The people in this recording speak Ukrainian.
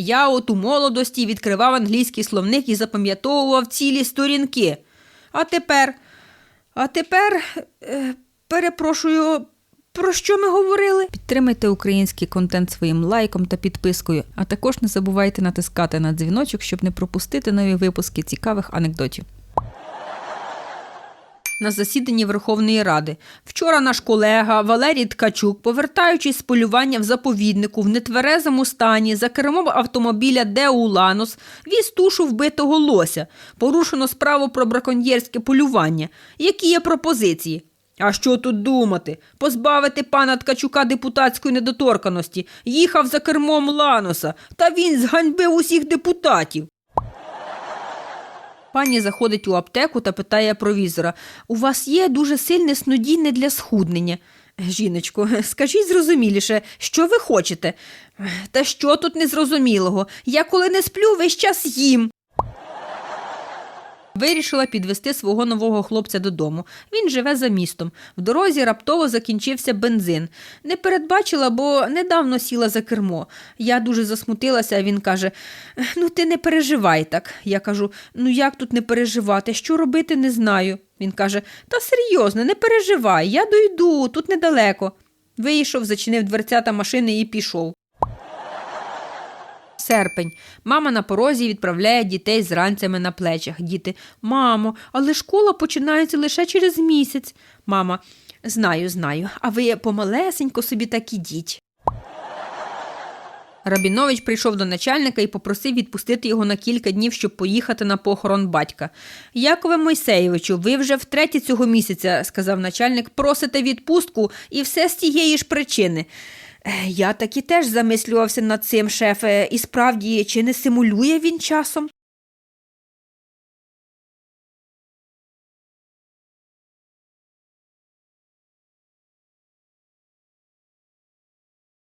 Я от у молодості відкривав англійський словник і запам'ятовував цілі сторінки. А тепер, а тепер, е, перепрошую, про що ми говорили? Підтримайте український контент своїм лайком та підпискою, а також не забувайте натискати на дзвіночок, щоб не пропустити нові випуски цікавих анекдотів. На засіданні Верховної Ради. Вчора наш колега Валерій Ткачук, повертаючись з полювання в заповіднику в нетверезому стані за кермом автомобіля Деу Ланос, віз тушу вбитого лося. Порушено справу про браконьєрське полювання. Які є пропозиції? А що тут думати? Позбавити пана Ткачука депутатської недоторканості. Їхав за кермом Ланоса, та він зганьбив усіх депутатів. Пані заходить у аптеку та питає провізора: У вас є дуже сильне снодійне для схуднення. Жіночко, скажіть зрозуміліше, що ви хочете? Та що тут незрозумілого? Я коли не сплю, весь час їм. Вирішила підвести свого нового хлопця додому. Він живе за містом. В дорозі раптово закінчився бензин. Не передбачила, бо недавно сіла за кермо. Я дуже засмутилася, а він каже: Ну, ти не переживай так. Я кажу: ну як тут не переживати? Що робити, не знаю. Він каже: Та серйозно, не переживай, я дойду, тут недалеко. Вийшов, зачинив дверцята машини і пішов. Серпень. Мама на порозі відправляє дітей з ранцями на плечах. Діти, мамо, але школа починається лише через місяць. Мама, знаю, знаю, а ви помалесенько собі так ідіть. Рабінович прийшов до начальника і попросив відпустити його на кілька днів, щоб поїхати на похорон батька. Якове Мойсеєвичу, ви вже втретє цього місяця, сказав начальник, просите відпустку і все з тієї ж причини. «Е, Я таки теж замислювався над цим, шефе, і справді, чи не симулює він часом?